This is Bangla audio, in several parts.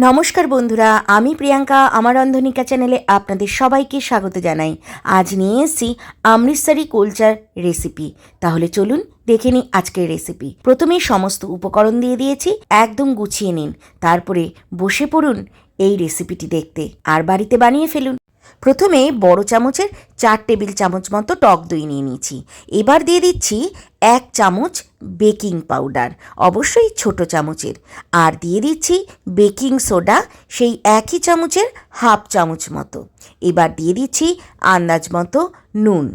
নমস্কার বন্ধুরা, আমি প্রিয়াঙ্কা, আমার অন্ধনিকা চ্যানেলে আপনাদের সবাইকে স্বাগত জানাই। আজ নিয়ে এসেছি আমৃতসারি কুলচার রেসিপি। তাহলে চলুন দেখে নিই আজকের রেসিপি। প্রথমে সমস্ত উপকরণ দিয়ে দিয়েছি, একদম গুছিয়ে নিন। তারপরে বসে পড়ুন এই রেসিপিটি দেখতে। আর বাড়িতে বানিয়ে ফেলুন। প্রথমে বড় চামচের চার টেবিল চামচ মতো টক দই নিয়ে নিয়েছি। এবার দিয়ে দিচ্ছি এক চামচ বেকিং পাউডার, অবশ্যই ছোট চামচের। আর দিয়ে দিচ্ছি বেকিং সোডা, সেই একই চামচের হাফ চামচ মতো। এবার দিয়ে দিচ্ছি আন্দাজ মতো নুন,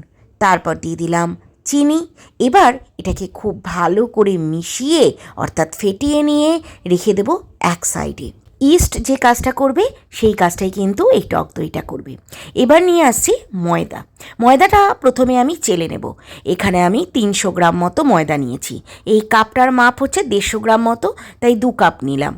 তারপর দিয়ে দিলাম চিনি। এবার এটাকে খুব ভালো করে মিশিয়ে, অর্থাৎ ফেটিয়ে নিয়ে রেখে দেবো এক সাইডে। ইস্ট যে কাজটা করবে, সেই কাজটাই কিন্তু এই টক দইটা করবে। এবার নিয়ে আসছি ময়দা। ময়দাটা প্রথমে আমি চেলে নেব। এখানে আমি তিনশো গ্রাম মতো ময়দা নিয়েছি। এই কাপটার মাপ হচ্ছে দেড়শো গ্রাম মতো, তাই দু কাপ নিলাম।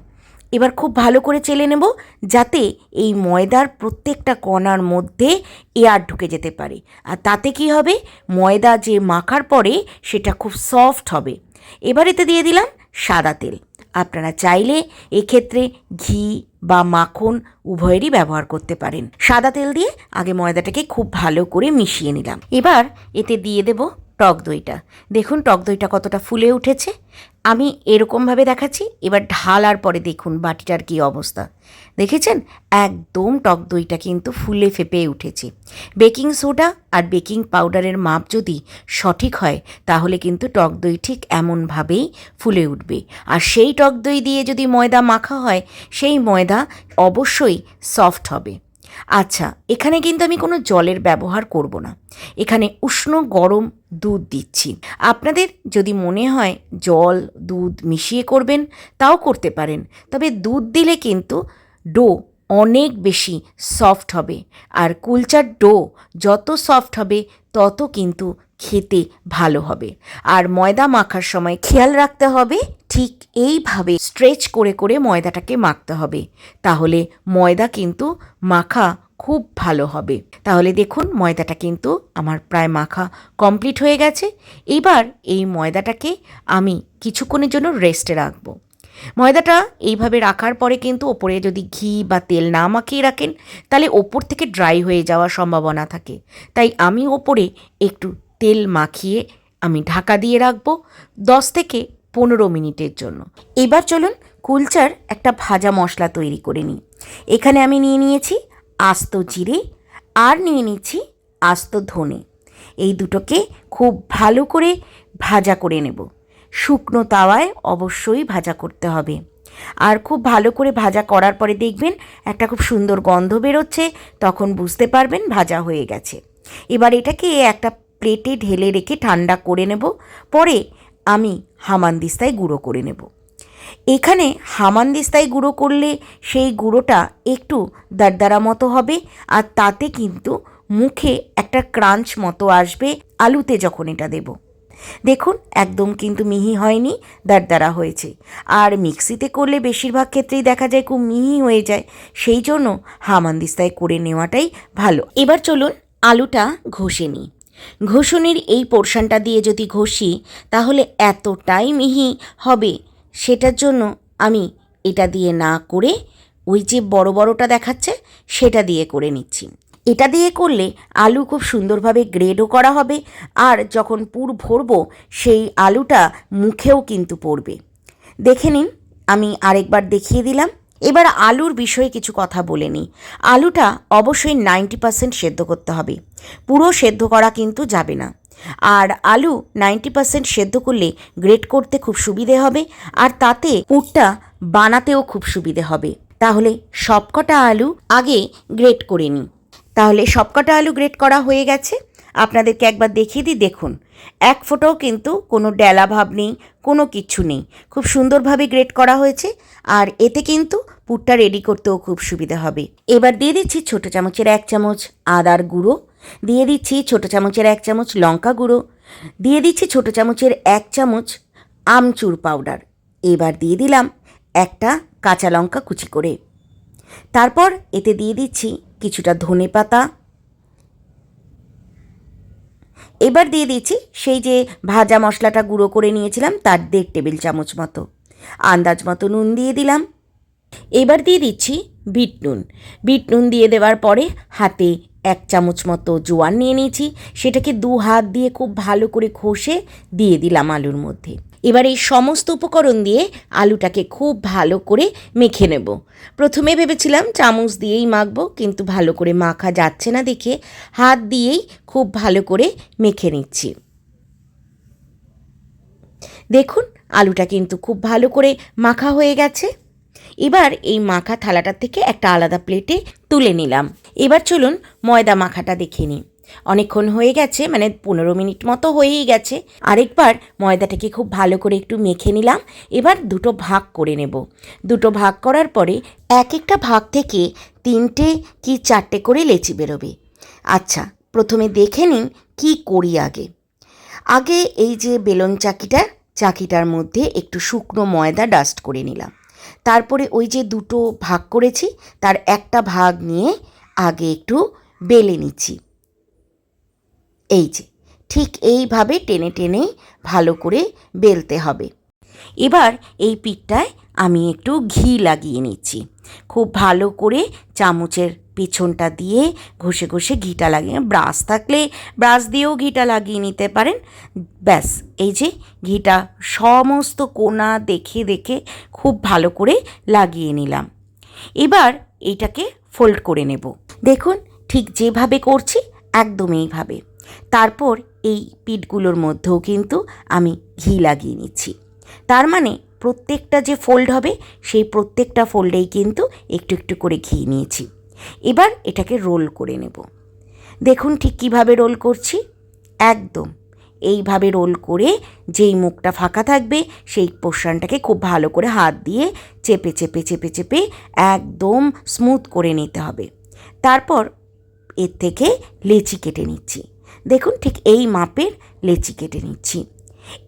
এবার খুব ভালো করে চেলে নেব, যাতে এই ময়দার প্রত্যেকটা কণার মধ্যে এয়ার ঢুকে যেতে পারে। আর তাতে কি হবে? ময়দা যে মাখার পরে সেটা খুব সফট হবে। এবার এতে দিয়ে দিলাম সাদা তেল। আপনারা চাইলে এক্ষেত্রে ঘি বা মাখন উভয়েরই ব্যবহার করতে পারেন। সাদা তেল দিয়ে আগে ময়দাটাকে খুব ভালো করে মিশিয়ে নিলাম। এবার এতে দিয়ে দেব টক দইটা। দেখুন টক দইটা কতটা ফুলে উঠেছে। আমি এরকমভাবে দেখাচ্ছি, এবার ঢালার পরে দেখুন বাটিটার কী অবস্থা। দেখেছেন? একদম টক দইটা কিন্তু ফুলে ফেপে উঠেছে। বেকিং সোডা আর বেকিং পাউডারের মাপ যদি সঠিক হয়, তাহলে কিন্তু টক দই ঠিক এমনভাবেই ফুলে উঠবে। আর সেই টক দই দিয়ে যদি ময়দা মাখা হয়, সেই ময়দা অবশ্যই সফট হবে। আচ্ছা এখানে কিন্তু আমি কোনো জলের ব্যবহার করব না। এখানে উষ্ণ গরম দুধ দিচ্ছি। আপনাদের যদি মনে হয় জল, দুধ মিশিয়ে করবেন, তাও করতে পারেন। তবে দুধ দিলে কিন্তু ডো অনেক বেশি সফট হবে। আর কুলচার ডো যত সফট হবে, তত কিন্তু খেতে ভালো হবে। আর ময়দা মাখার সময় খেয়াল রাখতে হবে ঠিক এইভাবে স্ট্রেচ করে করে ময়দাটাকে মাখতে হবে। তাহলে ময়দা কিন্তু মাখা খুব ভালো হবে। তাহলে দেখুন ময়দাটা কিন্তু আমার প্রায় মাখা কমপ্লিট হয়ে গেছে। এবার এই ময়দাটাকে আমি কিছুক্ষণের জন্য রেস্টে রাখব। ময়দাটা এইভাবে রাখার পরে কিন্তু ওপরে যদি ঘি বা তেল না মাখিয়ে রাখেন, তাহলে ওপর থেকে ড্রাই হয়ে যাওয়ার সম্ভাবনা থাকে। তাই আমি ওপরে একটু তেল মাখিয়ে আমি ঢাকা দিয়ে রাখব। দশ থেকে পনেরো মিনিটের জন্য। এবার চলুন কুলচার একটা ভাজা মশলা তৈরি করে নিই। এখানে আমি নিয়ে নিয়েছি আস্ত জিরে আর নিয়ে নিচ্ছি আস্ত ধনে। এই দুটোকে খুব ভালো করে ভাজা করে নেব। শুকনো তাওয়ায় অবশ্যই ভাজা করতে হবে। আর খুব ভালো করে ভাজা করার পরে দেখবেন একটা খুব সুন্দর গন্ধ বেরোচ্ছে, তখন বুঝতে পারবেন ভাজা হয়ে গেছে। এবার এটাকে একটা প্লেটে ঢেলে রেখে ঠান্ডা করে নেব। পরে আমি হামানদিস্তায় গুঁড়ো করে নেব। এখানে হামানদিস্তায় গুঁড়ো করলে সেই গুঁড়োটা একটু দারদারা মতো হবে আর তাতে কিন্তু মুখে একটা ক্রাঞ্চ মতো আসবে আলুতে যখন এটা দেবো। দেখুন, একদম কিন্তু মিহি হয়নি, দারদারা হয়েছে। আর মিক্সিতে করলে বেশিরভাগ ক্ষেত্রেই দেখা যায় খুব মিহি হয়ে যায়। সেই জন্য হামানদিস্তায় করে নেওয়াটাই ভালো। এবার চলুন আলুটা ঘষে নিই। ঘষুনির এই পোর্শনটা দিয়ে যদি ঘষি, তাহলে এতটাই মিহি হবে। সেটার জন্য আমি এটা দিয়ে না করে ওই যে বড় বড়টা দেখাচ্ছে, সেটা দিয়ে করে নিচ্ছি। এটা দিয়ে করলে আলু খুব সুন্দরভাবে গ্রেডও করা হবে, আর যখন পুর ভরবো, সেই আলুটা মুখেও কিন্তু পড়বে। দেখে নিন, আমি আরেকবার দেখিয়ে দিলাম। এবার আলুর বিষয়ে কিছু কথা বলে নিই। আলুটা অবশ্যই নাইনটি পার্সেন্ট সেদ্ধ করতে হবে। পুরো সেদ্ধ করা কিন্তু যাবে না। আর আলু নাইনটি পার্সেন্ট সেদ্ধ করলে গ্রেট করতে খুব সুবিধে হবে আর তাতে পুরটা বানাতেও খুব সুবিধে হবে। তাহলে সবকটা আলু আগে গ্রেট করে নিই। তাহলে সবকটা আলু গ্রেট করা হয়ে গেছে। আপনাদেরকে একবার দেখিয়ে দিই, দেখুন। এক ফোঁটাও কিন্তু কোনো ডেলা ভাব নেই, কোনো কিচ্ছু নেই। খুব সুন্দরভাবে গ্রেট করা হয়েছে আর এতে কিন্তু পুরটা রেডি করতেও খুব সুবিধা হবে। এবার দিয়ে দিচ্ছি ছোটো চামচের এক চামচ আদার গুঁড়ো, দিয়ে দিচ্ছি ছোটো চামচের এক চামচ লঙ্কা গুঁড়ো, দিয়ে দিচ্ছি ছোটো চামচের এক চামচ আমচুর পাউডার এবার দিয়ে দিলাম একটা কাঁচা লঙ্কা কুচি করে। তারপর এতে দিয়ে দিচ্ছি কিছুটা ধনে পাতা এবার দিয়ে দিচ্ছি সেই যে ভাজা মশলাটা গুঁড়ো করে নিয়েছিলাম তার দেড় টেবিল চামচ মতো। আন্দাজ মতো নুন দিয়ে দিলাম। এবার দিয়ে দিচ্ছি বিট নুন। বিট নুন দিয়ে দেওয়ার পরে হাতে এক চামচ মতো জোয়ার নিয়ে নিয়েছি। সেটাকে দু হাত দিয়ে খুব ভালো করে ঘষে দিয়ে দিলাম আলুর মধ্যে। এবার এই সমস্ত উপকরণ দিয়ে আলুটাকে খুব ভালো করে মেখে নেব। প্রথমে ভেবেছিলাম চামচ দিয়েই মাখবো, কিন্তু ভালো করে মাখা যাচ্ছে না দেখে হাত দিয়েই খুব ভালো করে মেখে নিচ্ছি। দেখুন, আলুটা কিন্তু খুব ভালো করে মাখা হয়ে গেছে। এবার এই মাখা থালাটা থেকে একটা আলাদা প্লেটে তুলে নিলাম। এবার চলুন ময়দা মাখাটা দেখে নিই। অনেকক্ষণ হয়ে গেছে মানে পনেরো মিনিট মতো হয়েই গেছে। আরেকবার ময়দাটাকে খুব ভালো করে একটু মেখে নিলাম। এবার দুটো ভাগ করে নেব। দুটো ভাগ করার পরে এক একটা ভাগ থেকে তিনটে কি চারটে করে লেচি বেরোবে। আচ্ছা প্রথমে দেখে নিন কি করি আগে। আগে এই যে বেলন চাকিটা, চাকিটার মধ্যে একটু শুকনো ময়দা ডাস্ট করে নিলাম। তারপরে ওই যে দুটো ভাগ করেছি, তার একটা ভাগ নিয়ে আগে একটু বেলে নিচ্ছি। এই যে, ঠিক এইভাবে টেনে টেনে ভালো করে বেলতে হবে। এবার এই পিঠটায় আমি একটু ঘি লাগিয়ে নিচ্ছি। খুব ভালো করে চামচের পেছনটা দিয়ে ঘষে ঘষে ঘিটা লাগিয়ে, ব্রাশ থাকলে ব্রাশ দিয়েও ঘিটা লাগিয়ে নিতে পারেন। ব্যাস, এই যে ঘিটা সমস্ত কোনা দেখে দেখে খুব ভালো করে লাগিয়ে নিলাম। এবার এইটাকে ফোল্ড করে নেব। দেখুন, ঠিক যেভাবে করছি, একদম এইভাবে। তারপর এই পিঠগুলোর মধ্যেও কিন্তু আমি ঘি লাগিয়ে নিচ্ছি। তার মানে প্রত্যেকটা যে ফোল্ড হবে, সেই প্রত্যেকটা ফোল্ডেই কিন্তু একটু একটু করে ঘি নিয়েছি। এবার এটাকে রোল করে নেব। দেখুন ঠিক কীভাবে রোল করছি। একদম। এইভাবে রোল করে যেই মুখটা ফাঁকা থাকবে, সেই পোর্শনটাকে খুব ভালো করে হাত দিয়ে চেপে চেপে চেপে চেপে একদম স্মুথ করে নিতে হবে। তারপর এর থেকে লেচি কেটে নিচ্ছি। দেখুন ঠিক এই মাপের লেচি কেটে নিচ্ছি।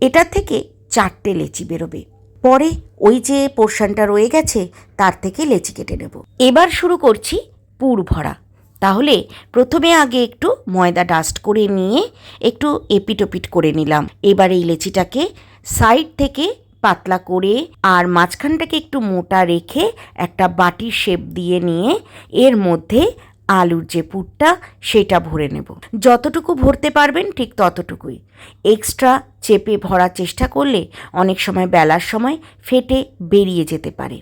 এটা থেকে চারটে লেচি বেরোবে। পরে ওই যে পোর্শনটা রয়ে গেছে, তার থেকে লেচি কেটে নেব। এবার শুরু করছি পুর ভরা। তাহলে প্রথমে আগে একটু ময়দা ডাস্ট করে নিয়ে একটু এপিটোপিট করে নিলাম। এবার এই লেচিটাকে সাইড থেকে পাতলা করে আর মাঝখানটাকে একটু মোটা রেখে একটা বাটির শেপ দিয়ে নিয়ে এর মধ্যে আলুর যে পুরটা, সেটা ভরে নেব। যতটুকু ভরতে পারবেন ঠিক ততটুকুই। এক্সট্রা চেপে ভরার চেষ্টা করলে অনেক সময় বেলার সময় ফেটে বেরিয়ে যেতে পারে।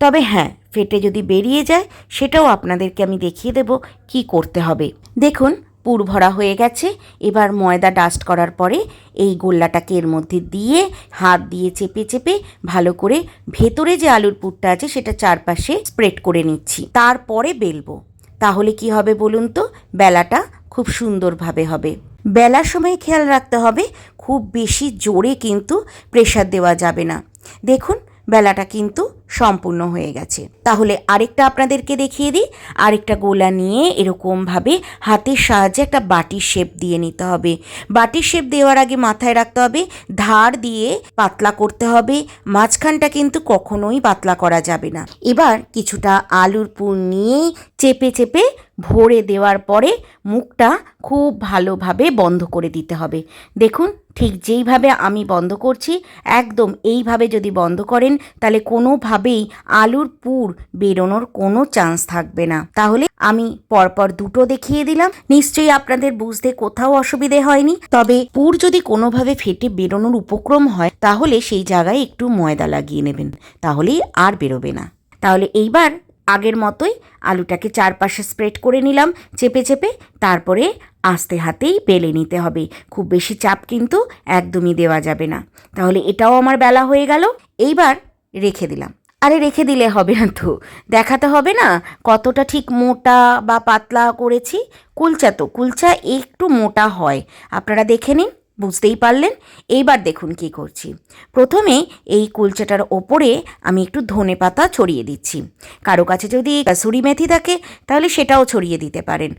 তবে হ্যাঁ ফেটে যদি বেরিয়ে যায়, সেটাও আপনাদেরকে আমি দেখিয়ে দেব কি করতে হবে। দেখুন, পুর ভরা হয়ে গেছে। এবার ময়দা ডাস্ট করার পরে এই গোল্লাটাকে এর মধ্যে দিয়ে হাত দিয়ে চেপে চেপে ভালো করে ভেতরে যে আলুর পুরটা আছে, সেটা চারপাশে স্প্রেড করে নিচ্ছি। তারপরে বেলবো। তাহলে কি হবে বলুন তো? বেলাটা খুব সুন্দরভাবে হবে। বেলার সময় খেয়াল রাখতে হবে, খুব বেশি জোরে কিন্তু প্রেশার দেওয়া যাবে না। দেখুন বেলাটা কিন্তু সম্পূর্ণ হয়ে গেছে। তাহলে আরেকটা আপনাদেরকে দেখিয়ে দিই। আরেকটা গোলা নিয়ে এরকমভাবে হাতের সাহায্যে একটা বাটির শেপ দিয়ে নিতে হবে। বাটির শেপ দেওয়ার আগে মাথায় রাখতে হবে, ধার দিয়ে পাতলা করতে হবে। মাঝখানটা কিন্তু কখনোই পাতলা করা যাবে না। এবার কিছুটা আলুর পুর নিয়ে চেপে চেপে ভরে দেওয়ার পরে মুখটা খুব ভালোভাবে বন্ধ করে দিতে হবে। দেখুন, ঠিক যেইভাবে আমি বন্ধ করছি, একদম এইভাবে যদি বন্ধ করেন, তাহলে কোনোভাবেই আলুর পুর বেরোনোর কোনো চান্স থাকবে না। তাহলে আমি পরপর দুটো দেখিয়ে দিলাম। নিশ্চয়ই আপনাদের বুঝতে কোথাও অসুবিধে হয়নি। তবে পুর যদি কোনোভাবে ফেটে বেরোনোর উপক্রম হয়, তাহলে সেই জায়গায় একটু ময়দা লাগিয়ে নেবেন। তাহলেই আর বেরোবে না। তাহলে এইবার আগের মতোই আলুটাকে চারপাশে স্প্রেড করে নিলাম, চেপে চেপে। তারপরে আস্তে হাতেই বেলে নিতে হবে। খুব বেশি চাপ কিন্তু একদমই দেওয়া যাবে না। তাহলে এটাও আমার বেলা হয়ে গেল। এইবার রেখে দিলাম। আরে রেখে দিলে হবে না তো। দেখাতে হবে না কতটা ঠিক মোটা বা পাতলা করেছি। কুলচা তো, কুলচা একটু মোটা হয়। আপনারা দেখে নিন। বুঝতেই পারলেন? এইবার দেখুন কি করছি। প্রথমে এই কুলচাটার ওপরে আমি একটু ধনে পাতা ছড়িয়ে দিচ্ছি। কারও কাছে যদি কাসুরি মেথি থাকে, তাহলে সেটাও ছড়িয়ে দিতে পারেন।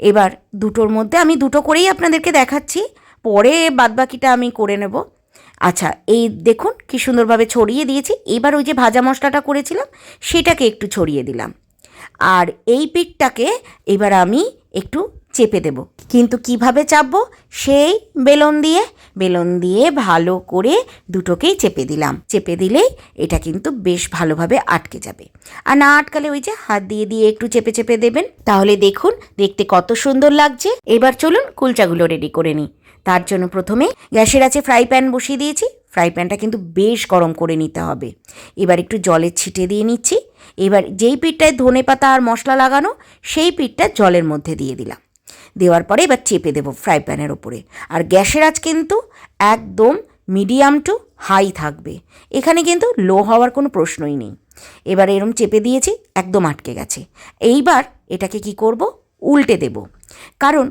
এবার দুটোর মধ্যে আমি দুটো করেই আপনাদেরকে দেখাচ্ছি। পরে বাদবাকিটা আমি করে নেব। আচ্ছা এই দেখুন কি সুন্দরভাবে ছড়িয়ে দিয়েছি। এবার ওই যে ভাজা মশলাটা করেছিলাম, সেটাকে একটু ছড়িয়ে দিলাম। আর এই পিঠটাকে এবার আমি একটু চেপে দেব। কিন্তু কীভাবে চাপবো? সেই বেলন দিয়ে। বেলন দিয়ে ভালো করে দুটোকেই চেপে দিলাম। চেপে দিলেই এটা কিন্তু বেশ ভালোভাবে আটকে যাবে। আর না আটকালে ওই যে হাত দিয়ে দিয়ে একটু চেপে চেপে দেবেন। তাহলে দেখুন, দেখতে কত সুন্দর লাগছে। এবার চলুন কুলচাগুলো রেডি করে নিই। তার জন্য প্রথমে গ্যাসের আছে ফ্রাই প্যান বসিয়ে দিয়েছি। ফ্রাই প্যানটা কিন্তু বেশ গরম করে নিতে হবে। এবার একটু জলের ছিটে দিয়ে নিচ্ছি। এবার যেই পিঠটায় ধনে পাতা আর মশলা লাগানো, সেই পিঠটা জলের মধ্যে দিয়ে দিলাম। দেওয়ার পরে এবার চেপে দেবো ফ্রাই প্যানের ওপরে। আর গ্যাসের আজ কিন্তু একদম মিডিয়াম টু হাই থাকবে। এখানে কিন্তু লো হওয়ার কোনো প্রশ্নই নেই। এবার এরম চেপে দিয়েছি, একদম আটকে গেছে। এইবার এটাকে কি করব? উল্টে দেব। কারণ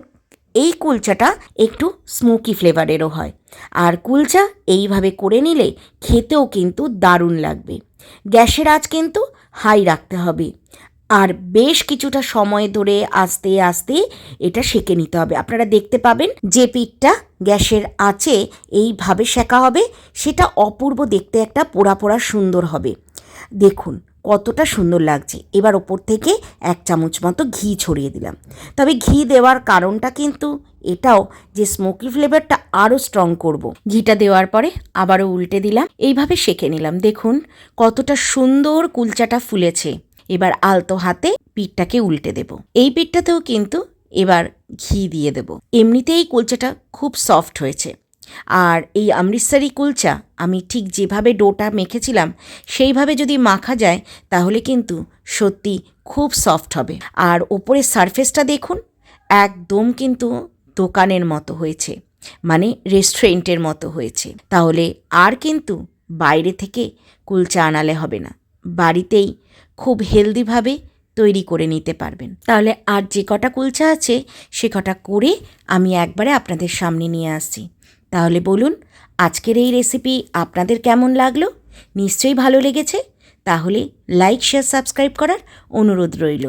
এই কুলচাটা একটু স্মোকি ফ্লেভারেরও হয়। আর কুলচা এইভাবে করে নিলে খেতেও কিন্তু দারুণ লাগবে। গ্যাসের আঁচ কিন্তু হাই রাখতে হবে। আর বেশ কিছুটা সময় ধরে আস্তে আস্তে এটা সেঁকে নিতে হবে। আপনারা দেখতে পাবেন যে পিঠটা গ্যাসের আঁচে এইভাবে সেঁকা হবে, সেটা অপূর্ব দেখতে একটা পোড়া পোড়া সুন্দর হবে। দেখুন কতটা সুন্দর লাগছে। এবার ওপর থেকে এক চামচ মতো ঘি ছড়িয়ে দিলাম। তবে ঘি দেওয়ার কারণটা কিন্তু এটাও যে স্মোকি ফ্লেভারটা আরও স্ট্রং করব। ঘিটা দেওয়ার পরে আবারও উল্টে দিলাম। এইভাবে সেঁকে নিলাম। দেখুন কতটা সুন্দর কুলচাটা ফুলেছে। এবার আলতো হাতে পিঠটাকে উল্টে দেব। এই পিঠটাতেও কিন্তু এবার ঘি দিয়ে দেব। এমনিতেই কুলচাটা খুব সফট হয়েছে। আর এই অমৃতসারি কুলচা আমি ঠিক যেভাবে ডোটা মেখেছিলাম, সেইভাবে যদি মাখা যায়, তাহলে কিন্তু সত্যি খুব সফট হবে। আর ওপরের সারফেসটা দেখুন, একদম কিন্তু দোকানের মতো হয়েছে মানে রেস্টুরেন্টের মতো হয়েছে। তাহলে আর কিন্তু বাইরে থেকে কুলচা আনালে হবে না। বাড়িতেই খুব হেলদিভাবে তৈরি করে নিতে পারবেন। তাহলে আর যে কটা কুলচা আছে, সে কটা করে আমি একবারে আপনাদের সামনে নিয়ে আসছি। তাহলে বলুন, আজকের এই রেসিপি আপনাদের কেমন লাগল? নিশ্চয়ই ভালো লেগেছে? তাহলে লাইক শেয়ার সাবস্ক্রাইব করার অনুরোধ রইল।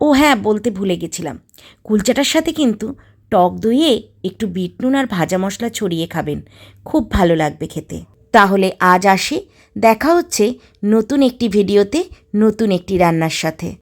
ও হ্যাঁ বলতে ভুলে গেছিলাম। কুলচাটার সাথে কিন্তু টক দইয়ে একটু বিট নুন আর ভাজা মশলা ছড়িয়ে খাবেন। খুব ভালো লাগবে খেতে। তাহলে আজ আসি। দেখা হচ্ছে নতুন একটি ভিডিওতে নতুন একটি রান্নার সাথে।